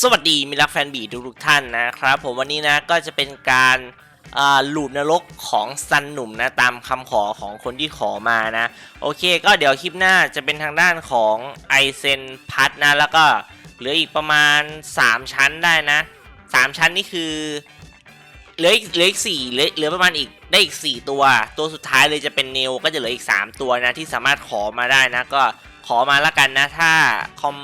สวัสดีมิตรรักแฟนบีทุกๆท่านนะครับผมวันนี้นะก็จะเป็นการอ่าลูปนรกของซันหนุ่มนะตามคำขอของคนที่ขอมานะ โอเคก็เดี๋ยวคลิปหน้าจะเป็นทางด้านของไอเซนพัทนะแล้วก็เหลืออีกประมาณ 3 ชั้นได้นะ 3 ชั้นนี่คือเหลืออีกเหลืออีกสี่เหลือเหลือประมาณอีกได้อีก 4 ตัว ตัวสุดท้ายเลยจะเป็นเนวก็จะเหลืออีก 3 ตัวนะที่สามารถขอมาได้นะ ก็ขอมาละกันนะถ้าคอม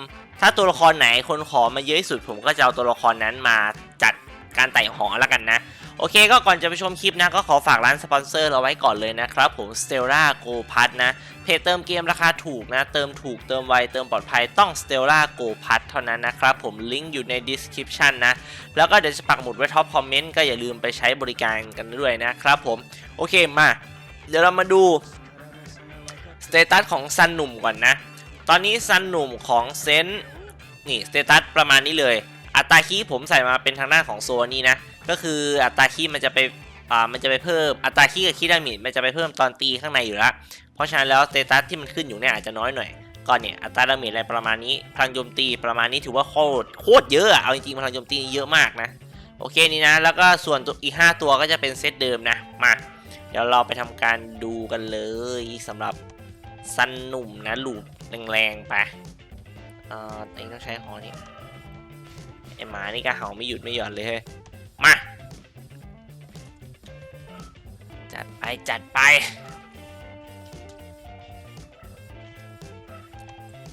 ถ้าตัวละครไหนคนขอมาเยอะที่สุด ผมก็จะเอาตัวละครนั้นมาจัดการไต่หอแล้วกันนะ โอเคก็ก่อนจะไปชมคลิปนะ ก็ขอฝากร้านสปอนเซอร์เราไว้ก่อนเลยนะครับ ผม Stella Go p a s นะ เพจเติมเกมราคาถูกนะ เติมถูกเติมไว เติมปลอดภัยต้อง Stella Go p a s เท่านั้นนะครับ ผมลิงก์อยู่ใน description นะ แล้วก็เดี๋ยวจะปักหมุดไว้ท็อปคอมเมนต์ก็อย่าลืมไปใช้บริการกันด้วยนะครับผมโอเคมา เดี๋ยวเรามาดูสเตตัสของซันหนุ่มก่อนนะ ตอนนี้ซันหนุ่มของเซนนี่สเตตัสประมาณนี้เลย อัตราคีผมใส่มาเป็นทางด้านของโซนี้นะ ก็คืออัตราคีมันจะไปอ่ามันจะไปเพิ่มอัตราคีกับคีดามิดมันจะไปเพิ่มตอนตีข้างในอยู่แล้ว เพราะฉะนั้นแล้วสเตตัสที่มันขึ้นอยู่เนี่ยอาจจะน้อยหน่อยก็เนี่ยอัตราดาเมจอะไรประมาณนี้พลังโจมตีประมาณนี้ถือว่าโคตรโคตรเยอะอะเอาจริงๆพลังโจมตีเยอะมากนะโอเคนี่นะ แล้วก็ส่วนตัวอีก 5 ตัวก็จะเป็นเซตเดิมนะมาเดี๋ยวเราไปทำการดูกันเลยสำหรับซันหนุ่มนะลูป แรงๆไปเอ่อเองต้องใช้หอนี้ไอหมานี่ก็เห่าไม่หยุดไม่หย่อนเลยเฮ้ยมา จัดไปจัดไป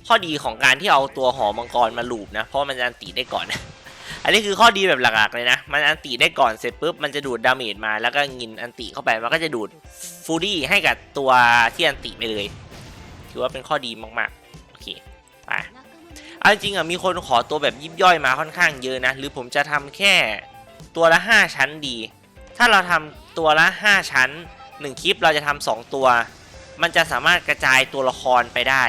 ข้อดีของการที่เอาตัวหอมังกรมาลูบนะ เพราะมันจะอันตีได้ก่อน อันนี้คือข้อดีแบบหลักๆเลยนะ มันอันตีได้ก่อนเสร็จปุ๊บมันจะดูดดาเมจมาแล้วก็งินอันตีเข้าไปมันก็จะดูดฟูดี้ให้กับตัวที่อันตีไปเลย ถือว่าเป็นข้อดีมากๆ โอเคไปเอาจริงๆอะมีคนขอตัวแบบยิบย่อยมาค่อนข้างเยอะนะ หรือผมจะทำแค่ตัวละ 5 ชั้นดี ถ้าเราทำตัวละ 5 ชั้น 1 คลิปเราจะทำส2ตัว มันจะสามารถกระจายตัวละครไปได้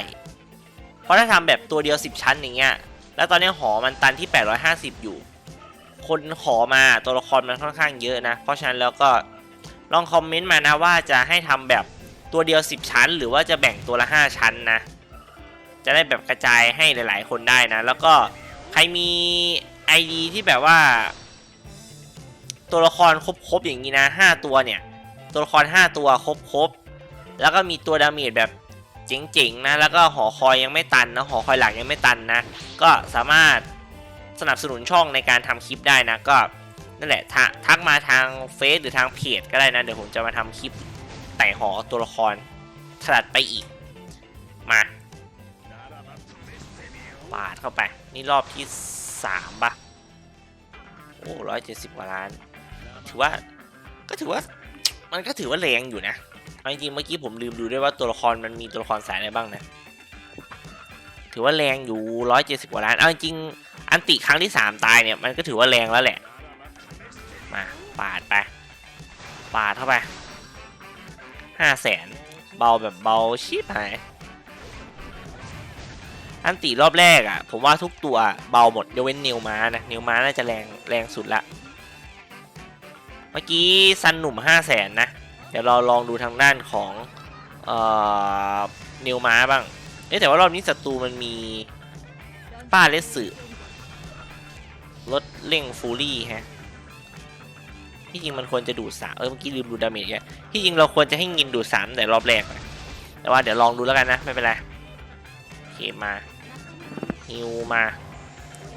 เพราะถ้าทำแบบตัวเดียว 10 ชั้นอย่างเงี้ย แล้วตอนนี้หอมันตันที่ 850 อยู่ คนขอมาตัวละครมันค่อนข้างเยอะนะ เพราะฉะนั้นแล้วก็ลองคอมเมนต์มานะว่าจะให้ทำแบบ ตัวเดียว 10 ชั้น หรือว่าจะแบ่งตัวละ 5 ชั้นนะ จะได้แบบกระจายให้หลายๆ คนได้นะ แล้วก็ใครมี ID ที่แบบว่า ตัวละครครบๆอย่างนี้นะ 5 ตัวเนี่ย ตัวละคร 5 ตัวครบๆแล้วก็มีตัวดาเมจแบบเจ๋งๆนะแล้วก็หอคอยยังไม่ตันนะหอคอยหลักยังไม่ตันนะ ก็สามารถสนับสนุนช่องในการทำคลิปได้นะก็นั่นแหละทักมาทางเฟซหรือทางเพจก็ได้นะ เดี๋ยวผมจะมาทำคลิป ไต่หอตัวละครถัดไปอีก มาปาดเข้าไป นี่รอบที่สามปะโอ้ร้อยเจ็ดสิบกว่าล้าน ถือว่า ก็ถือว่า มันก็ถือว่าแรงอยู่นะเอาจริงๆเมื่อกี้ผมลืมดูด้วยว่าตัวละครมันมีตัวละครสายอะไรบ้างนะ ถือว่าแรงอยู่ร้อยเจ็ดสิบกว่าล้าน เอาจริงอันติครั้งที่สามตายเนี่ย มันก็ถือว่าแรงแล้วแหละ มาปาดไป ปาดเข้าไป ห้าแสนเบาแบบเบาชิบหายอันติรอบแรกอะ่ะ ผมว่าทุกตัวเบาหมดยกเว้นนิวมานะนิวมาน่าจะแรงแรงสุดละ เมื่อกี้ซันหนุ่ม5แสนนะ เดี๋ยวเราลองดูทางด้านของเอ่อนิวมาบ้างเอ๊แต่ว่ารอบนี้ศัตรูมันมีป้าเลสสึลดเร่งฟูรี่ฮะ ที่จริงมันควรจะดูดสามเออเมื่อกี้ลืมดูดาเมจแกที่จริงเราควรจะให้งินดูดสามแต่รอบแรกแต่ว่าเดี๋ยวลองดูแล้วกันนะไม่เป็นไรโอเคมาฮิวมา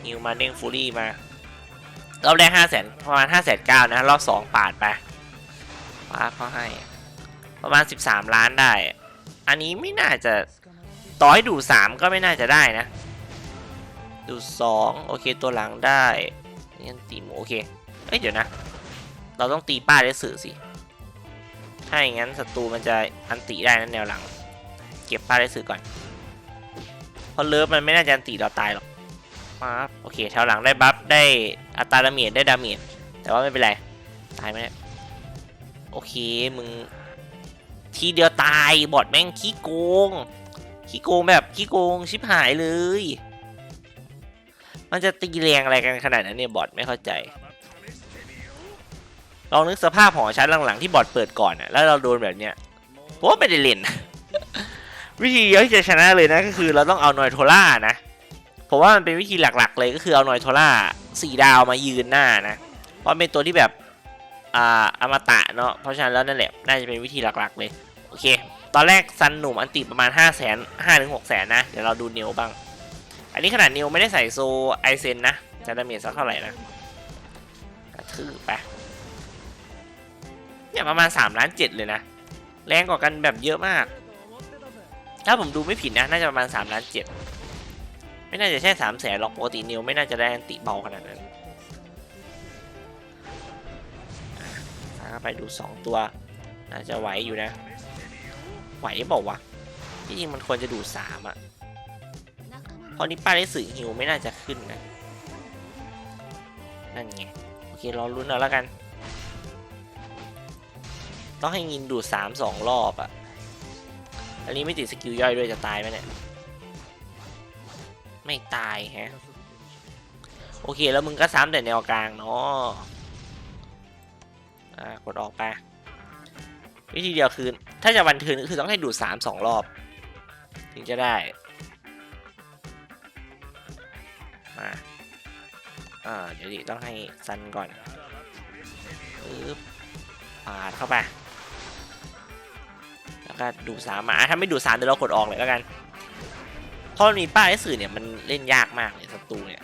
ฮิวมาเด้งฟูรี่มารอบแรกห้าแสนประมาณห้าแสนเก้านะรอบสองปาดไปป้าเขาให้ประมาณสิบสามล้านได้ อันนี้ไม่น่าจะต่อให้ดูสามก็ไม่น่าจะได้นะ ดูสองโอเคตัวหลังได้นี่อันตีหมูโอเคเอ้ยเดี๋ยวนะ เราต้องตีป้าได้สื่อสิ ถ้าอย่างนั้นศัตรูมันจะอันตีได้นะแนวหลัง เก็บป้าได้สื่อก่อน เพราะเลิฟมันไม่น่าจะอันตีเราตายหรอกปั๊บโอเคแถวหลังได้บัฟได้อัตราดาเมจได้ดาเมจแต่ว่าไม่เป็นไร ตายไหมเนี่ยโอเคมึงทีเดียวตายบอดแม่งขี้โกง ขี้โกงแบบขี้โกงชิบหายเลย มันจะตีแรงอะไรกันขนาดนั้นเนี่ยบอดไม่เข้าใจ ลองนึกสภาพหอชั้นหลังๆที่บอดเปิดก่อนอะแล้วเราโดนแบบเนี้ยเพราะว่าไม่ได้เล่น วิธีเดียวที่จะชนะเลยนะก็คือเราต้องเอานอยโทล่านะผมว่ามันเป็นวิธีหลักๆ เลยก็คือเอานอยโทล่าสี่ดาวมายืนหน้านะ เพราะเป็นตัวที่แบบอ่าอมตะเนาะเพราะฉะนั้นแล้วนั่นแหละน่าจะเป็นวิธีหลักๆเลยโอเค ตอนแรกซันหนุ่มอันติประมาณ 5 0 0 0 0 0 5ถึง6 0 0 0 0นะ เดี๋ยวเราดูเนวบ้าง อันนี้ขนาดเนวไม่ได้ใส่โซไอเซนนะ จะดาเมจสักเท่าไหร่นะกระทืบไป เนี่ยประมาณ3ล้าน7เลยนะ แรงกว่ากันแบบเยอะมาก ถ้าผมดูไม่ผิดนะ น่าจะประมาณ3ล้าน7ไม่น่าจะใช่3 0 0แสนหรอกปกตินิวไม่น่าจะได้ติเบาขนาดนั้นอะสาไปดู 2 ตัว น่าจะไหวอยู่นะ ไหวบอกวะที่จริงมันควรจะดู3อะเพราะนี่ป้าได้สื่อฮิวไม่น่าจะขึ้นนะ นั่นไง โอเครอรุ้นเอาแล้วกัน ต้องให้งินดูดสามสองรอบอะ่ะอันนี้ไม่ติดสกิลย่อยด้วยจะตายไหมเนี่ย ไม่ตายฮะ โอเคแล้วมึงก็ซ้ำแต่แนวกลางเนาะอ่ากดออกไป วิธีเดียวคือ ถ้าจะวันเทินก็คือต้องให้ดูดสามสองรอบ ถึงจะได้ มาอ่าเดี๋ยวดิต้องให้ซันก่อนปึ๊บปาดเข้าไป แล้วก็ดูสามมาอะถ้าไม่ดูสามเดี๋ยวเรากดออกเลยแล้วกันเพราะมีป้ายสื่อเนี่ยมันเล่นยากมากเลยศัตรูเนี่ย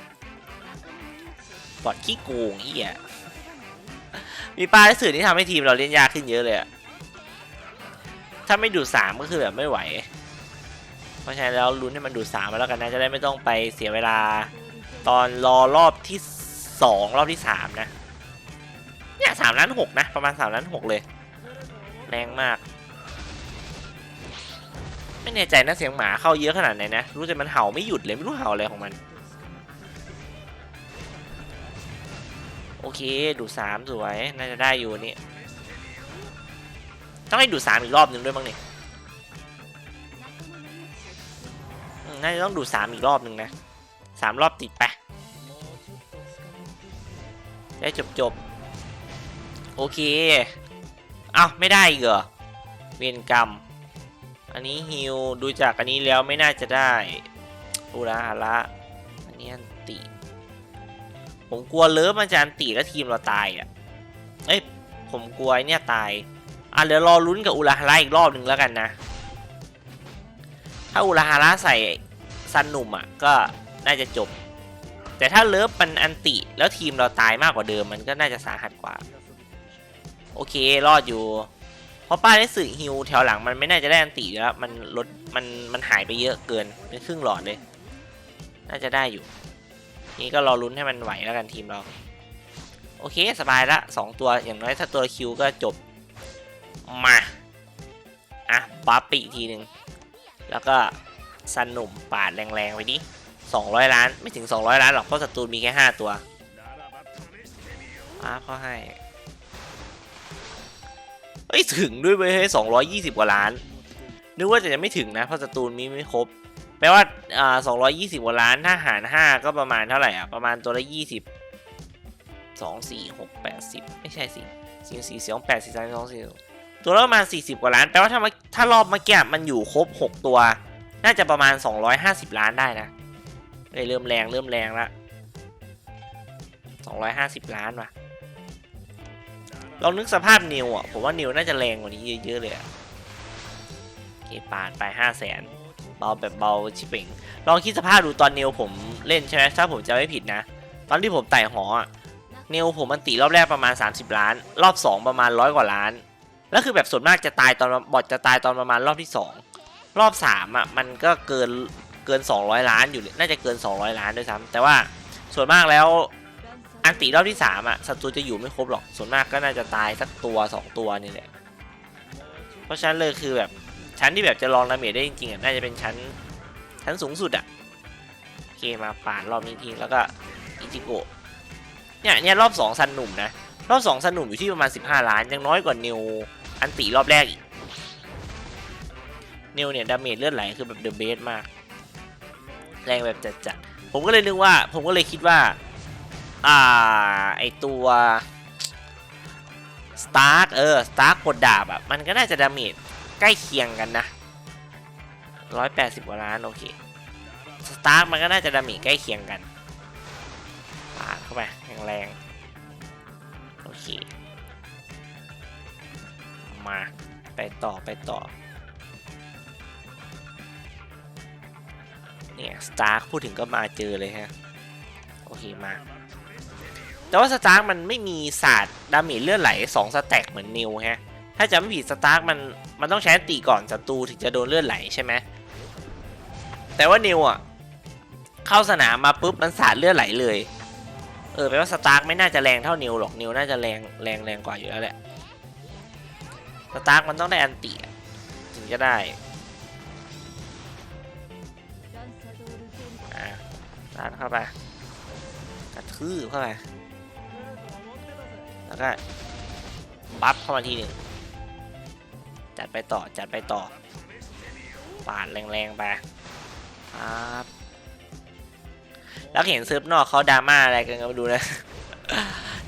บอดขี้โกงอีอะมีป้ายสื่อที่ทำให้ทีมเราเล่นยากขึ้นเยอะเลยอะถ้าไม่ดูสามก็คือแบบไม่ไหว เพราะฉะนั้นแล้วลุ้นให้มันดูสามมาแล้วกันนะจะได้ไม่ต้องไปเสียเวลา ตอนรอรอบที่สองรอบที่สามนะเนี่ยสามล้านหกนะ ประมาณสามล้านหกเลย แรงมาก ไม่แน่ใจนะเสียงหมาเข้าเยอะขนาดไหนนะ รู้แต่มันเห่าไม่หยุดเลยไม่รู้เห่าอะไรของมัน โอเค ดูสามสวย น่าจะได้อยู่นี่ต้องให้ดูสามอีกรอบหนึ่งด้วยบ้งนี่น่าจะต้องดูสามอีกรอบหนึ่งนะสามรอบติดไปได้จบจบโอเค เอ้าไม่ได้อีกเหรอ เวรกรรม อันนี้ฮิวดูจากอันนี้แล้วไม่น่าจะได้อุระฮาระอันนี้อันติ ผมกลัวเลิฟมันจะอันติแล้วทีมเราตายอะเอ้ยผมกลัวเนี่ยตายอะเดี๋ยวรอลุ้นกับอุระฮาระอีกรอบหนึ่งแล้วกันนะ ถ้าอุระฮาระใส่ซันหนุ่มอะก็น่าจะจบ แต่ถ้าเลิฟมันอันติแล้วทีมเราตายมากกว่าเดิมมันก็น่าจะสาหัสกว่า โอเครอดอยู่ เพราะป้าได้สื่อฮิวแถวหลังมันไม่น่าจะได้อันติแล้ว มันลดมันมันหายไปเยอะเกินเป็นครึ่งหลอดเลย น่าจะได้อยู่ นี่ก็รอลุ้นให้มันไหวแล้วกันทีมเรา โอเคสบายละสองตัวอย่างน้อยถ้าตัวคิวก็จบ มา อะบัฟปีทีหนึ่งแล้วก็ซันนุ่มปาดแรงๆไปดิ200 ล้านไม่ถึง 200 ล้านหรอกเพราะศัตรูมีแค่ 5 ตัวป้าเขาให้ เฮ้ยถึงด้วยเว้ยเฮ้ย220กว่าล้าน นึกว่าจะยังไม่ถึงนะเพราะศัตรูมีไม่ครบ แปลว่าอ่า220กว่าล้านถ้าหาร5ก็ประมาณเท่าไหร่อะ ประมาณตัวละ20 2 4 6 8 10ไม่ใช่สิ4 4 2 8 4 3 2 4ตัวละประมาณ40กว่าล้าน แปลว่าถ้ามาถ้ารอบเมื่อกี้มันอยู่ครบ6ตัว น่าจะประมาณ250ล้านได้นะเอ้ยเริ่มแรงเริ่มแรงละสองร้อยห้าสิบล้านว่ะ ลองนึกสภาพนิวอะ ผมว่านิวน่าจะแรงกว่านี้เยอะๆเลยอะโอเคปาดไปห้าแสนเบาแบบเบาชิเป่งลองคิดสภาพดูตอนนิวผมเล่นใช่ไหมถ้าผมจะไม่ผิดนะ ตอนที่ผมไต่หออะนิวผมมันตีรอบแรกประมาณ 30 ล้าน รอบ 2 ประมาณร้อยกว่าล้าน แล้วคือแบบส่วนมากจะตายตอนบอทจะตายตอนประมาณรอบที่ 2 รอบ3อะมันก็เกินเกิน 200 ล้านอยู่น่าจะเกิน 200 ล้านด้วยซ้ำแต่ว่าส่วนมากแล้ว อันติรอบที่3อะศัตรูจะอยู่ไม่ครบหรอกส่วนมากก็น่าจะตายสักตัว2ตัวนี่แหละเพราะฉะนั้นเลยคือแบบชั้นที่แบบจะลองดาเมจได้จริงๆอะน่าจะเป็นชั้นชั้นสูงสุดอะโอเคมาปาดรอบนี้ทีแล้วก็อิจิโกะเนี่ยเนี่ยรอบ2ซันหนุ่มนะรอบ2ซันหนุ่มอยู่ที่ประมาณ 15 ล้านยังน้อยกว่านิวอันติรอบแรกอีกนิวเนี่ยดาเมจเลือดไหลคือแบบเดอะเบสมาก แรงแบบจัดๆผมก็เลยนึกว่า ผมก็เลยคิดว่า อ่า ไอตัวสตาร์เออสตาร์กดดาบอะ มันก็น่าจะดาเมจใกล้เคียงกันนะ180กว่าล้าน โอเคสตาร์กมันก็น่าจะดาเมจใกล้เคียงกันปาดเข้าไปแรงๆโอเค มา ไปต่อไปต่อเนี่ยสตาร์กพูดถึงก็มาเจอเลยฮะ โอเคมา แต่ว่าสตาร์กมันไม่มีศาสตร์ดาเมจเลือดไหล2สแต็กเหมือนนิวฮะ ถ้าจะไม่ผิดสตาร์กมันมันต้องใช้ตีก่อนศัตรูถึงจะโดนเลือดไหลใช่ไหมแต่ว่านิวอะเข้าสนามมาปุ๊บมันศาสาดเลือดไหลเลย เออแปลว่าสตาร์กไม่น่าจะแรงเท่านิวหรอกนิวน่าจะแรงแรงแรงกว่าอยู่แล้วแหละสตาร์กมันต้องได้อันติถึงจะได้อะสาดเข้าไปกระทืบเข้าไป แล้วก็บัฟเข้ามาทีหนึ่งจัดไปต่อจัดไปต่อปาดแรงๆไปครับแล้วเห็นเซิร์ฟนอกเขาดราม่าอะไรกันก็มาดูนะ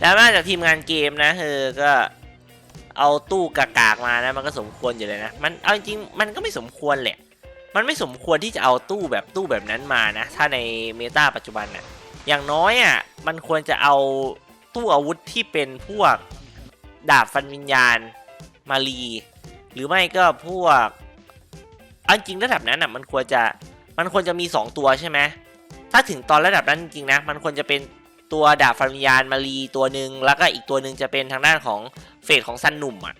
ดราม่าจากทีมงานเกมนะเออก็เอาตู้กากากๆมานะ มันก็สมควรอยู่เลยนะ มันเอาจริงมันก็ไม่สมควรแหละ มันไม่สมควรที่จะเอาตู้แบบตู้แบบนั้นมานะ ถ้าในเมตาปัจจุบันน่ะอย่างน้อยอะมันควรจะเอา ตู้อาวุธที่เป็นพวกดาบฟันวิญญาณมารี หรือไม่ก็พวกเอาจริงระดับนั้นอะมันควรจะมันควรจะมี 2 ตัวใช่ไหมถ้าถึงตอนระดับนั้นจริงนะ มันควรจะเป็นตัวดาบฟันวิญญาณมารีตัวหนึ่งแล้วก็อีกตัวหนึ่งจะเป็นทางด้านของเฟสของซันหนุ่มอะ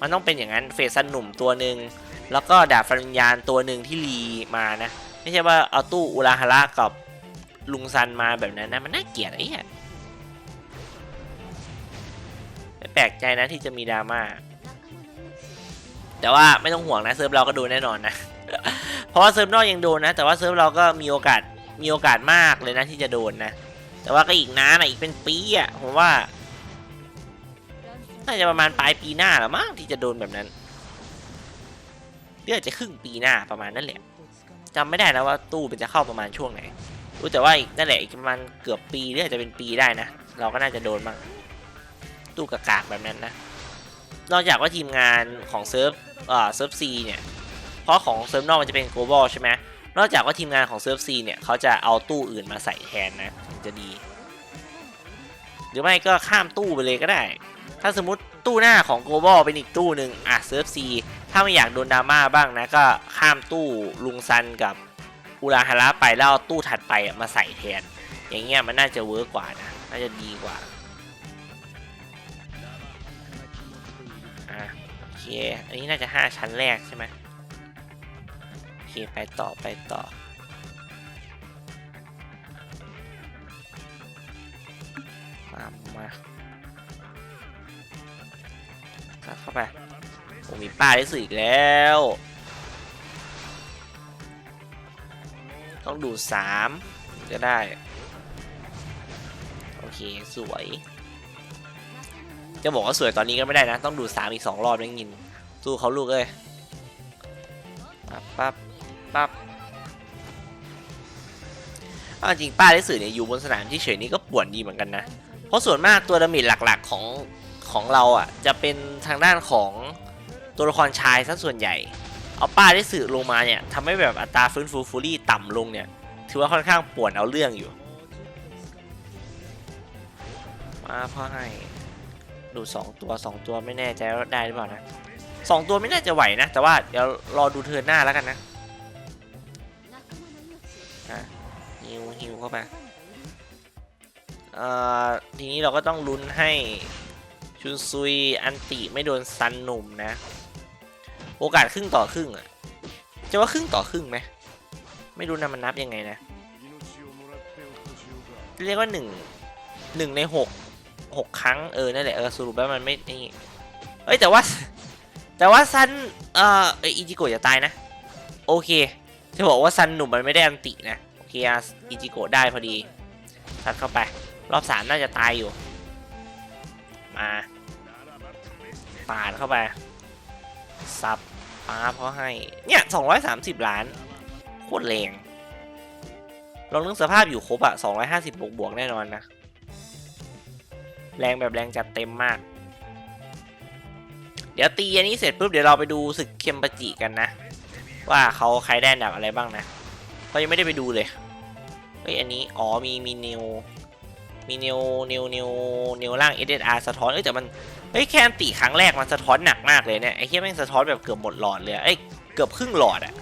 มันต้องเป็นอย่างนั้นเฟสซันหนุ่มตัวหนึ่งแล้วก็ดาบฟันวิญญาณตัวหนึ่งที่รีมานะ ไม่ใช่ว่าเอาตู้อุราฮาระกับลุงซันมาแบบนั้นนะมันน่าเกลียดไอ้เหี้ย ไม่แปลกใจนะที่จะมีดราม่าแต่ว่าไม่ต้องห่วงนะเซิร์ฟเราก็โดนแน่นอนนะ เพราะว่าเซิร์ฟนอกยังโดนนะ แต่ว่าเซิร์ฟเราก็มีโอกาสมีโอกาสมากเลยนะที่จะโดนนะ แต่ว่าก็อีกนานนะอีกเป็นปีอะผมว่าน่าจะประมาณปลายปีหน้าละมั้งที่จะโดนแบบนั้นเดือจะครึ่งปีหน้าประมาณนั้นแหละจำไม่ได้นะว่าตู้มันจะเข้าประมาณช่วงไหนรู้แต่ว่าอีกนั่นแหละอีกประมาณเกือบปีหรืออาจจะเป็นปีได้นะ เราก็น่าจะโดนบ้าง ตู้กากๆแบบนั้นนะ นอกจากว่าทีมงานของเซิร์ฟอ่าเซิร์ฟซีเนี่ย เพราะของเซิร์ฟนอกมันจะเป็น global ใช่ไหมนอกจากว่าทีมงานของเซิร์ฟซีเนี่ยเขาจะเอาตู้อื่นมาใส่แทนนะถึงจะดี หรือไม่ก็ข้ามตู้ไปเลยก็ได้ ถ้าสมมติตู้หน้าของ global เป็นอีกตู้หนึ่งอะเซิร์ฟซีถ้าไม่อยากโดนดราม่าบ้างนะก็ข้ามตู้ลุงซันกับอุราฮาระไปแล้วเอาตู้ถัดไปมาใส่แทน อย่างเงี้ยมันน่าจะเวิร์กกว่านะ น่าจะดีกว่า อเคอันนี้น่าจะ 5 ชั้นแรกใช่ไหมโอเค ไปต่อไปต่อมามาเข้าไปผมมีป้าได้สื่ออีกแล้ว ต้องดูดสามจะได้ โอเค สวย จะบอกว่าสวยตอนนี้ก็ไม่ได้นะ ต้องดูดสามอีกสองรอบยังยินสู้เขาลูกเลยปั๊บปั๊บปั๊บเอาจริงป้าได้สื่อเนี่ยอยู่บนสนามที่เฉยนี่ก็ป่วนดีเหมือนกันนะ เพราะส่วนมากตัวดาเมจหลักๆของของเราอะจะเป็นทางด้านของตัวละครชายซะส่วนใหญ่ เอาป้าได้สื่อลงมาเนี่ยทำให้แบบอัตราฟื้นฟูฟูรี่ต่ำลงเนี่ย ถือว่าค่อนข้างป่วนเอาเรื่องอยู่ มาพ่อให้ ดูสองตัวสองตัวไม่แน่ใจว่าได้หรือเปล่านะสองตัวไม่น่าจะไหวนะ แต่ว่าเดี๋ยวรอดูเทิร์นหน้าแล้วกันนะฮิวฮิวเข้าไปเอ่อทีนี้เราก็ต้องลุ้นให้ชุนซุยอันติไม่โดนซันหนุ่มนะ โอกาสครึ่งต่อครึ่งอะจะว่าครึ่งต่อครึ่งไหมไม่รู้นะมันนับยังไงนะ เรียกว่าหนึ่งหนึ่งในหก หกครั้งเออนั่นแหละเออสรุปแล้วมันไม่นี่เอ้ยแต่ว่า แต่ว่าซันเอ่อเอยอิจิโกะจะตายนะ โอเคจะบอกว่าซันหนุ่มมันไม่ได้อันตินะโอเคอะอิจิโกะได้พอดีซัดเข้าไป รอบสามน่าจะตายอยู่ มาปาดเข้าไปซับป้าเพราะให้ เนี่ย230ล้าน โคตรแรงลองนึกสภาพอยู่ครบอะ250บวกบวกแน่นอนนะ แรงแบบแรงจัดเต็มมาก เดี๋ยวตีอันนี้เสร็จปุ๊บเดี๋ยวเราไปดูศึกเคมปจิกันนะ ว่าเขาใครได้อันดับอะไรบ้างนะเรายังไม่ได้ไปดูเลยเฮ้ยอันนี้อ๋อมีมีนิวมีนิวนิวนิวนิวร่าง SSR สะท้อนเอ้ยแต่มันเฮ้ยแค่อันติครั้งแรกมันสะท้อนหนักมากเลยเนี่ยไอ้เหี้ยแม่งสะท้อนแบบเกือบหมดหลอดเลยเอ้ยเกือบครึ่งหลอดอะ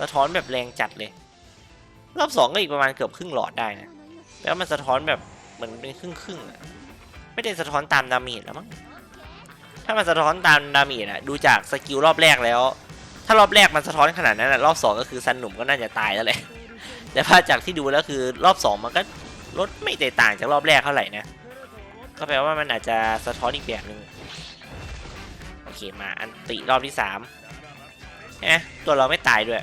สะท้อนแบบแรงจัดเลย รอบสองก็อีกประมาณเกือบครึ่งหลอดได้นะแล้วมันสะท้อนแบบ เหมือนเป็นครึ่งครึ่งอะไม่ได้สะท้อนตามดาเมจแล้วมั้งถ้ามันสะท้อนตามดาเมจอะดูจากสกิลรอบแรกแล้ว ถ้ารอบแรกมันสะท้อนขนาดนั้นอะรอบสองก็คือซันหนุ่มก็น่าจะตายแล้วแหละแต่ว่าจากที่ดูแล้วคือรอบสองมันก็ลดไม่ได้ต่างจากรอบแรกเท่าไหร่นะก็แปลว่ามันอาจจะสะท้อนอีกแบบหนึ่งโอเคมาอันติรอบที่สามเอ๊ะตัวเราไม่ตายด้วย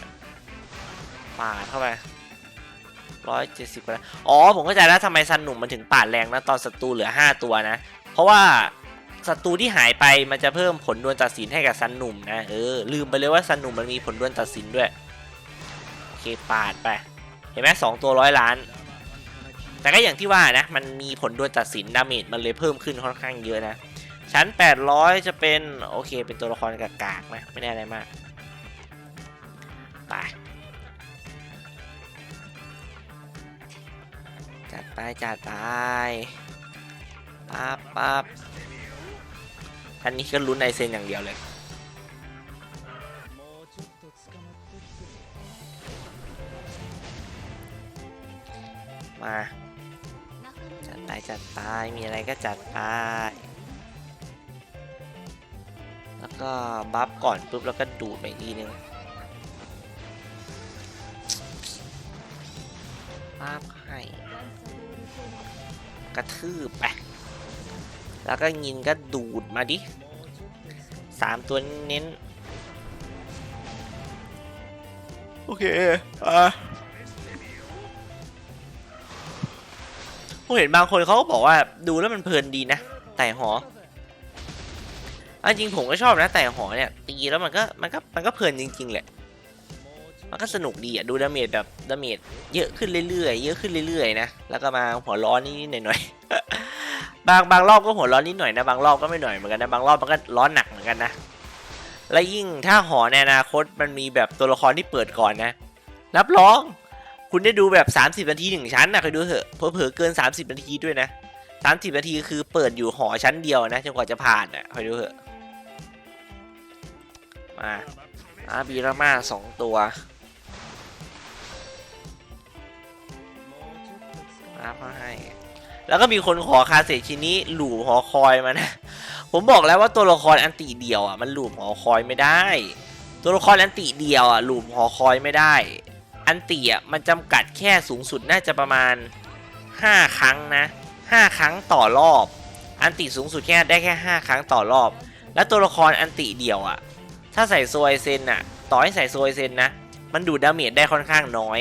ปาดเข้าไป ร้อยเจ็ดสิบแล้วอ๋อ ผมเข้าใจแล้วทำไมซันหนุ่มมันถึงปาดแรงนะ ตอนศัตรูเหลือห้าตัวนะ เพราะว่าศัตรูที่หายไปมันจะเพิ่มผลดวลตัดสินให้กับซันหนุ่มนะ เออ ลืมไปเลยว่าซันหนุ่มมันมีผลดวลตัดสินด้วย โอเคปาดไป เห็นไหมสองตัวร้อยล้าน แต่ก็อย่างที่ว่านะ มันมีผลดวลตัดสินดาเมจมันเลยเพิ่มขึ้นค่อนข้างเยอะนะ ชั้น 800 จะเป็น โอเค เป็นตัวละครกากๆนะ ไม่ได้อะไรมาก ไป จัดไปจัดไปปั๊บปั๊บอันนี้ก็ลุ้นไอเซนอย่างเดียวเลยมาจัดไปจัดไปมีอะไรก็จัดไปแล้วก็บัฟก่อนปุ๊บแล้วก็ดูดไปอีกทีนึงบัฟให้ กระทืบไปแล้วก็ยินก็ดูดมาดิสามตัวเน้น โอเค อะผมเห็นบางคนเขาก็บอกว่าดูแล้วมันเพลินดีนะ แต่หออันจริงผมก็ชอบนะ แต่หอเนี่ยตีแล้วมันก็มันก็มันก็เพลินจริง ๆ แหละ มันก็สนุกดีอะดูดาเมจแบบดาเมจเยอะขึ้นเรื่อยๆเยอะขึ้นเรื่อยๆนะแล้วก็มาหัวร้อนนิดๆหน่อยๆบางบางรอบก็หัวร้อนนิดหน่อยนะบางรอบก็ไม่หน่อยเหมือนกันนะบางรอบมันก็ร้อนหนักเหมือนกันนะและยิ่งถ้าหอในอนาคตมันมีแบบตัวละครที่เปิดก่อนนะ รับรอง คุณได้ดูแบบ 30 นาทีหนึ่งชั้นนะคอยดูเถอะเผลอๆเกิน 30 นาทีด้วยนะ30 นาทีคือเปิดอยู่หอชั้นเดียวนะจนกว่าจะผ่านนะคอยดูเถอะมาอาบีรามาสองตัว มามาให้ แล้วก็มีคนขอคาเซชินี้หลูมหอคอยมานะ ผมบอกแล้วว่าตัวละครอันติเดียวอะมันหลูมหอคอยไม่ได้ ตัวละครอันติเดียวอะหลูมหอคอยไม่ได้ อันติอะมันจำกัดแค่สูงสุดน่าจะประมาณ 5 ครั้งนะ 5 ครั้งต่อรอบ อันติสูงสุดแค่ได้แค่ 5 ครั้งต่อรอบ แล้วตัวละครอันติเดียวอะถ้าใส่โซไอเซนอะต่อให้ใส่โซไอเซนนะมันดูดดาเมจได้ค่อนข้างน้อย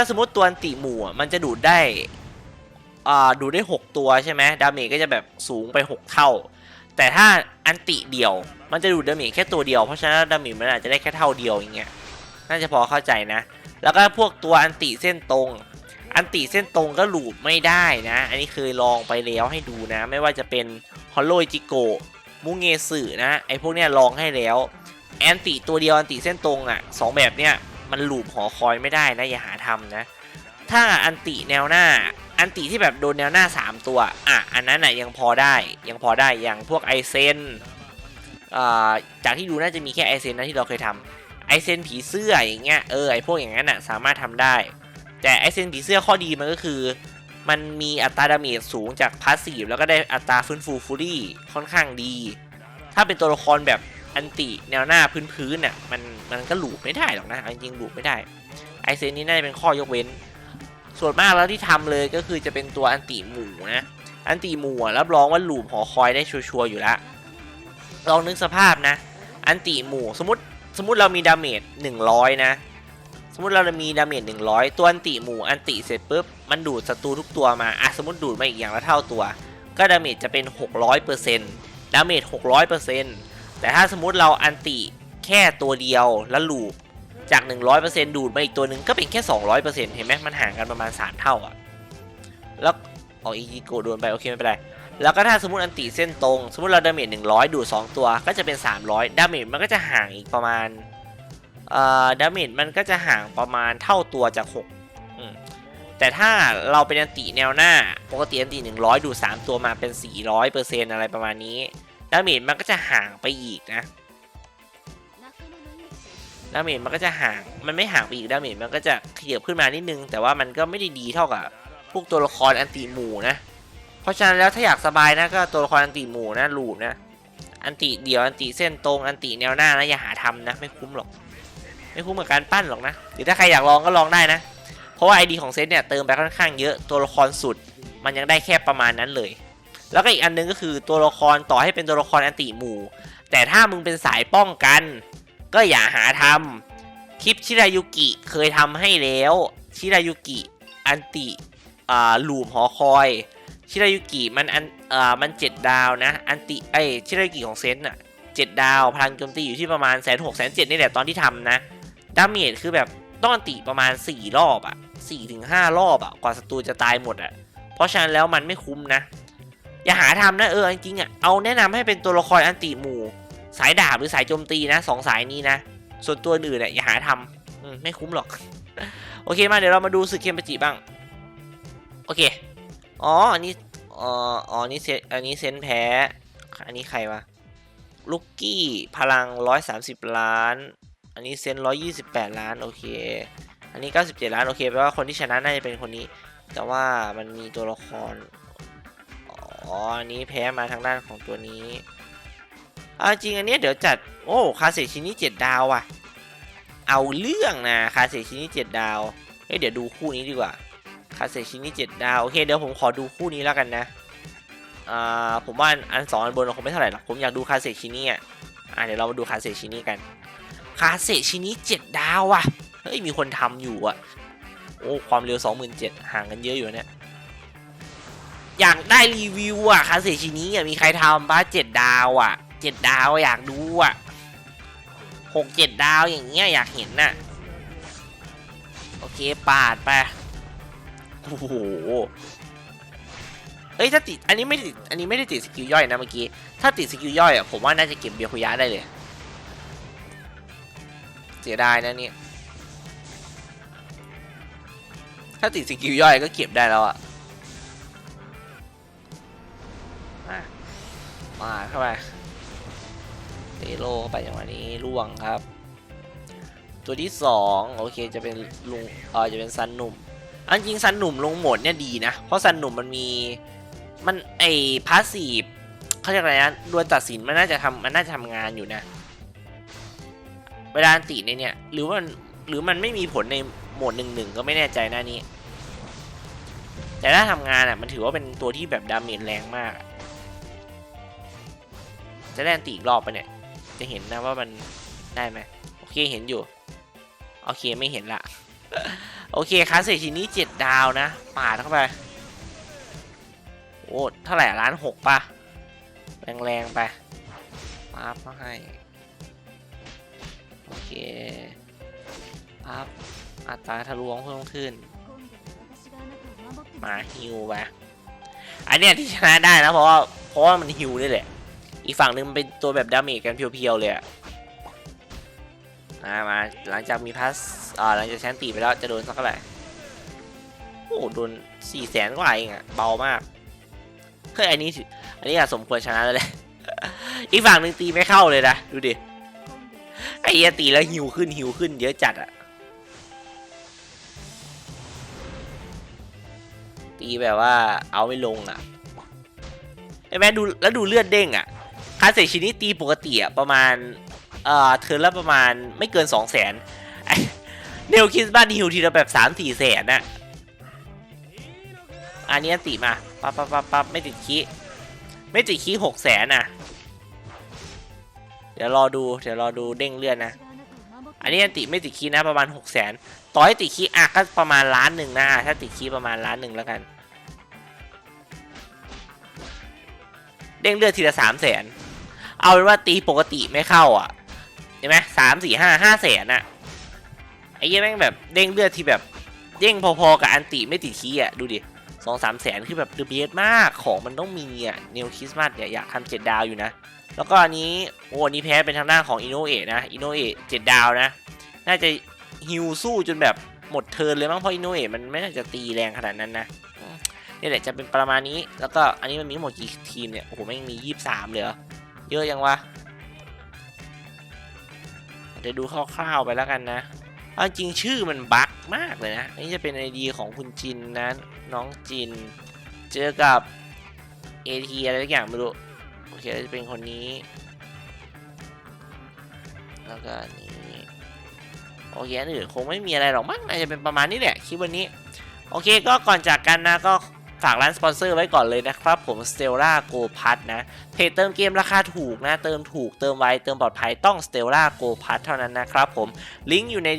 ถ้าสมมติตัวอันติหมู่มันจะดูดได้อ่าดูดได้ 6 ตัวใช่ไหมดาเมจก็จะแบบสูงไป 6 เท่า แต่ถ้าอันติเดียวมันจะดูดดาเมจแค่ตัวเดียวเพราะฉะนั้นดาเมจมันอาจจะได้แค่เท่าเดียวอย่างเงี้ยน่าจะพอเข้าใจนะ แล้วก็พวกตัวอันติเส้นตรง อันติเส้นตรงก็หลูบไม่ได้นะ อันนี้เคยลองไปแล้วให้ดูนะ ไม่ว่าจะเป็นฮอลโลจิโกมุเงสึนะไอพวกเนี้ยลองให้แล้วแอนติตัวเดียวอันติเส้นตรงอะสองแบบเนี้ย มันหลูบหอคอยไม่ได้นะอย่าหาทำนะ ถ้าอันติแนวหน้า อันติที่แบบโดนแนวหน้า 3 ตัว อะ อันนั้นน่ะยังพอได้ยังพอได้อย่างพวกไอเซนจากที่ดูน่าจะมีแค่ไอเซนนะที่เราเคยทำไอเซนผีเสื้ออย่างเงี้ยเออไอพวกอย่างนั้นน่ะสามารถทำได้ แต่ไอเซนผีเสื้อข้อดีมันก็คือ มันมีอัตราดาเมจสูงจากพาสซีฟแล้วก็ได้อัตราฟื้นฟูฟูรี่ค่อนข้างดี ถ้าเป็นตัวละครแบบ อันติแนวหน้าพื้นๆน่ะมันมันก็หลูบไม่ได้หรอกนะจริงๆหลูบไม่ได้ไอเซนนี้น่าจะเป็นข้อยกเว้น ส่วนมากแล้วที่ทำเลยก็คือจะเป็นตัวอันติหมู่นะอันติหมู่รับรองว่าหลูบหอคอยได้ชัวร์ๆอยู่แล้วลองนึกสภาพนะ อันติหมู่สมมติสมมติเรามีดาเมจ100 นะ สมมติเรามีดาเมจ100 ตัวอันติหมู่อันติเสร็จปุ๊บมันดูดศัตรูทุกตัวมาอะสมมติดูดมาอีกอย่างละเท่าตัว ก็ดาเมจจะเป็น 600%ดาเมจ600% แต่ถ้าสมมติเราอันติแค่ตัวเดียวแล้วลูบจาก 100%ดูดมาอีกตัวหนึ่งก็เป็นแค่ 200%เห็นไหมมันห่างกันประมาณ 3 เท่าอะแล้วออกอีกิโกโดนไปโอเคไม่เป็นไร แล้วก็ถ้าสมมติอันติเส้นตรง สมมติเราดาเมจ100 ดูด 2 ตัวก็จะเป็น 300 ดาเมจมันก็จะห่างอีกประมาณเอ่อดาเมจมันก็จะห่างประมาณเท่าตัวจาก6แต่ถ้าเราเป็นอันติแนวหน้า ปกติอันติ100 ดูด 3 ตัวมาเป็น 400%อะไรประมาณนี้ ดาเมจมันก็จะห่างไปอีกนะดาเมจมันก็จะห่าง มันไม่ห่างไปอีกดาเมจมันก็จะขยับขึ้นมานิดนึง แต่ว่ามันก็ไม่ได้ดีเท่ากับพวกตัวละครอันติหมู่นะ เพราะฉะนั้นแล้วถ้าอยากสบายนะก็ตัวละครอันติหมู่นะลูปนะ อันติเดี่ยวอันติเส้นตรงอันติแนวหน้านะอย่าหาทำนะไม่คุ้มหรอก ไม่คุ้มกับการปั้นหรอกนะหรือถ้าใครอยากลองก็ลองได้นะ เพราะว่าไอดีของเซตเนี่ยเติมไปค่อนข้างเยอะตัวละครสุด มันยังได้แค่ประมาณนั้นเลย แล้วก็อีกอันนึงก็คือตัวละครต่อให้เป็นตัวละครอันติหมู่ แต่ถ้ามึงเป็นสายป้องกัน ก็อย่าหาทำคลิปชิรายุกิเคยทำให้แล้วชิรายุกิอันติอ่าลูมหอคอยชิรายุกิมันอันอ่อมันเจ็ดดาวนะอันติไอชิรายุกิของเซนอะเจ็ดดาวพลังโจมตีอยู่ที่ประมาณแสนหกแสนเจ็ดนี่แหละตอนที่ทำนะดาเมจคือแบบต้องอันติประมาณ 4 รอบอะ4ถึง5รอบอะกว่าศัตรูจะตายหมดอะเพราะฉะนั้นแล้วมันไม่คุ้มนะ อย่าหาทำนะเออจริงๆอะเอาแนะนำให้เป็นตัวละครอันติหมู่ สายดาบหรือสายโจมตีนะสองสายนี้นะ ส่วนตัวอื่นเนี่ยอย่าหาทำมไม่คุ้มหรอก โอเคมาเดี๋ยวเรามาดูสึกเคมปจิบ้าง โอเค อ๋ออันนี้อ๋ออ๋อนี่เซนอันนี้เซนแพ้ อันนี้ใครวะลูกกี้พลัง 130 ล้าน อันนี้เซน128 ล้าน โอเค อันนี้ 97 ล้าน โอเค แปลว่าคนที่ชนะน่าจะเป็นคนนี้ แต่ว่ามันมีตัวละคร อ๋ออันนี้แพ้มาทางด้านของตัวนี้เอาจริงอันนี้เดี๋ยวจัด โอ้คาเซชินี่7ดาวอะเอาเรื่องนะคาเซชินี่7ดาวเอ้ยเดี๋ยวดูคู่นี้ดีกว่าคาเซชินี่7ดาวโอเคเดี๋ยวผมขอดูคู่นี้แล้วกันนะอ่าผมว่าอันสองอันบนคงไม่เท่าไหร่หรอกผมอยากดูคาเซชินี่อะอ่าเดี๋ยวเรามาดูคาเซชินี่กันคาเซชินี่7ดาวอะเฮ้ยมีคนทำอยู่อะโอ้ความเร็ว27,000ห่างกันเยอะอยู่เนี่ย อยากได้รีวิวอะคาเซชินี่อะมีใครทำบ้า7ดดาวอะ7ดดาวอยากดูอะ6 7ดดาวอย่างเงี้ยอยากเห็นน่ะ โอเคปาดไปโอ้โหเอ้ยถ้าติดอันนี้ไม่ติดอันนี้ไม่ได้ติดสกิลย่อยนะเมื่อกี้ ถ้าติดสกิลย่อยอะผมว่าน่าจะเก็บเบียร์คุยะได้เลย เสียดายนะเนี่ยถ้าติดสกิลย่อยก็เก็บได้แล้วอะ มาเข้าไปเตโลเข้าไปจังวะนี้ล่วงครับ ตัวที่สองโอเคจะเป็นลุงเออจะเป็นซันหนุ่ม อันจริงซันหนุ่มลงโหมดเนี่ยดีนะ เพราะซันหนุ่มมันมีมันไอพาสซีฟเขาเรียกอะไรนะดวลตัดสินมันน่าจะทำมันน่าจะทำงานอยู่นะ เวลาอันติในเนี่ยหรือว่าหรือมันไม่มีผลในโหมดหนึ่งหนึ่งก็ไม่แน่ใจหน้านี้ แต่ถ้าทำงานอะมันถือว่าเป็นตัวที่แบบดาเมจแรงมาก จะได้อันติอีกรอบปะเนี่ย จะเห็นนะว่ามันได้ไหมโอเคเห็นอยู่ โอเคไม่เห็นละโอเคคาเซชินี้เจ็ดดาวนะปาดเข้าไป โอ้เท่าไหร่ล้านหกปะแรงๆไปปั๊บก็ให้ โอเคปั๊บอัตราทะลวงเพิ่มขึ้น มาฮิวไปอันเนี้ยที่ชนะได้นะเพราะว่าเพราะว่ามันฮิวนี่แหละ อีกฝั่งหนึ่งเป็นตัวแบบดาเมจกันเพียวๆเลยอะมามาหลังจากมีพัสอ่าหลังจากแชนตีไปแล้วจะโดนสักเท่าไหร่โอ้โดนสี่แสนกว่าเองอะเบามากเฮ้ยอันนี้อันนี้อะสมควรชนะแล้วแหละอีกฝั่งหนึ่งตีไม่เข้าเลยนะดูดิไอ้เหี้ยตีแล้วฮิวขึ้นฮิวขึ้นเยอะจัดอะตีแบบว่าเอาไม่ลงอะไอ้แม่ดูแล้วดูเลือดเด้งอะ คาเซชินิตีปกติอะประมาณ เอ่อเทิร์นละประมาณไม่เกินสองแสนเนลคิสบ้านฮิวทีละแบบสามสี่แสนน่ะอันนี้ติมาปั๊บปั๊บปั๊บปั๊บไม่ติดคีไม่ติดคีหกแสนน่ะเดี๋ยวรอดูเดี๋ยวรอดูเด้งเลื่อนนะอันนี้ติไม่ติดคีนะประมาณหกแสนต่อให้ติดคีอะก็ประมาณล้านหนึ่งนะถ้าติดคีประมาณล้านหนึ่งแล้วกันเด้งเลือดทีละสามแสน เอาเป็นว่าตีปกติไม่เข้าอะเห็นไหมสามสี่ห้าห้าแสนอะไอ้เหี้ยแม่งแบบเด้งเลือดที่แบบเด้งพอๆกับอันติไม่ติดคีอะดูดิสองสามแสนคือแบบเดอะเบสมากของมันต้องมีอะเนวคริสต์มาสเนี่ยอยากทำเจ็ดดาวอยู่นะ แล้วก็อันนี้โอ้อันนี้แพ้เป็นทางด้านของอินโนเอะนะอินโนเอะเจ็ดดาวนะ น่าจะฮิวสู้จนแบบหมดเทิร์นเลยมั้งเพราะอินโนเอะมันไม่น่าจะตีแรงขนาดนั้นนะนี่แหละจะเป็นประมาณนี้แล้วก็อันนี้มันมีทั้งหมดกี่ทีมเนี่ยโอ้โหไม่งมียี่สามเลยเหรอ เยอะยังวะเดี๋ยวดูคร่าวๆไปแล้วกันนะเอาจริงชื่อมันบั๊กมากเลยนะอันนี้จะเป็นไอดีของคุณจินนะน้องจิน เจอกับเอทีอะไรทุกอย่างไม่รู้ โอเคจะเป็นคนนี้ แล้วก็นี้โอเคอันอื่นคงไม่มีอะไรหรอกมั้งน่าจะเป็นประมาณนี้แหละคลิปวันนี้ โอเคก็ก่อนจากกันนะก็ ฝากร้านสปอนเซอร์ไว้ก่อนเลยนะครับ ผม Stella Go p a s นะเพจเติมเกมราคาถูกนะ เติมถูกเติมไวเติมปลอดภัยต้อง Stella Go p a s เท่านั้นนะครับผมลิงก์อยู่ใน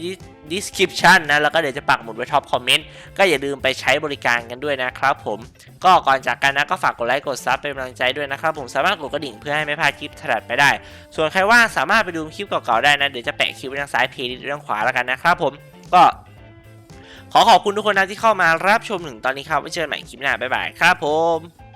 description นะ แล้วก็เดี๋ยวจะปักหมุดไว้ท็อปคอมเมนต์ก็อย่าลืมไปใช้บริการกันด้วยนะครับผมก็ก่อนจากกันนะก็ฝากกดไลค์กดซับเป็นกำลังใจด้วยนะครับผมสามารถกดกระดิ่งเพื่อให้ไม่พลาดคลิปถัดไปได้ ส่วนใครว่างสามารถไปดูคลิปเก่าๆได้นะเดี๋ยวจะแปะคลิปไว้ทางซ้ายเพลย์ด้านขวาแล้วกันนะครับผมก็ ขอขอบคุณทุกคนนะที่เข้ามารับชมถึงตอนนี้ครับไว้เจอกันใหม่คลิปหน้าบ๊ายบายครับผม